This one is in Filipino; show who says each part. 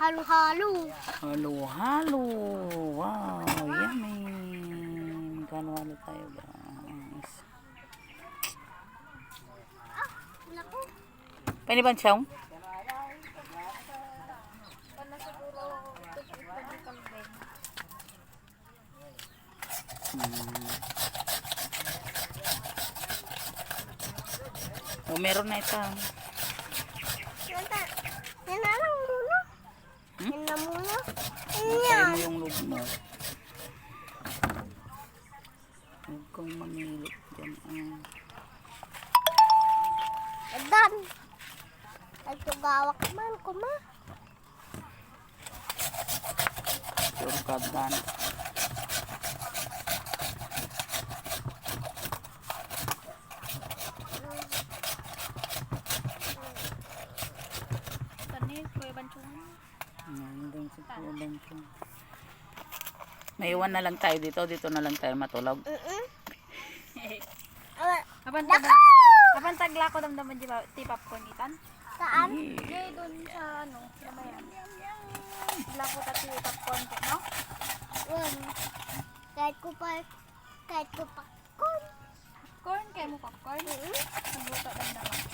Speaker 1: Halo-halo.
Speaker 2: Halo-halo. Wow, yummy. Magkano-halo tayo guys. Pwede ba siyang?
Speaker 1: Hmm. Kambing.
Speaker 2: Oh, meron na ito.
Speaker 1: Yan na. Lang muna.
Speaker 2: Hmm?
Speaker 1: Yan na muna. Yan.
Speaker 2: mo yung loob mo. Huwag kang mamilip dyan. Ah.
Speaker 1: Adan. Nagtugawak man ko ma.
Speaker 2: Sure ka dan. Nandun sa pulang ko. May iwan na lang tayo dito. Dito na lang tayo matulog.
Speaker 1: Nako!
Speaker 3: tag kapan tagla ko damdaman di ba ti popcorn itan?
Speaker 1: Saan?
Speaker 3: Di doon sa ano, Ramayan. Tagla ko ta ti popcorn ko, no?
Speaker 1: Yan. Kahit ko pa, kahit ko pa, kon.
Speaker 3: Popcorn kay mo popcorn.
Speaker 1: Mm-mm.
Speaker 3: Ang buto damdaman.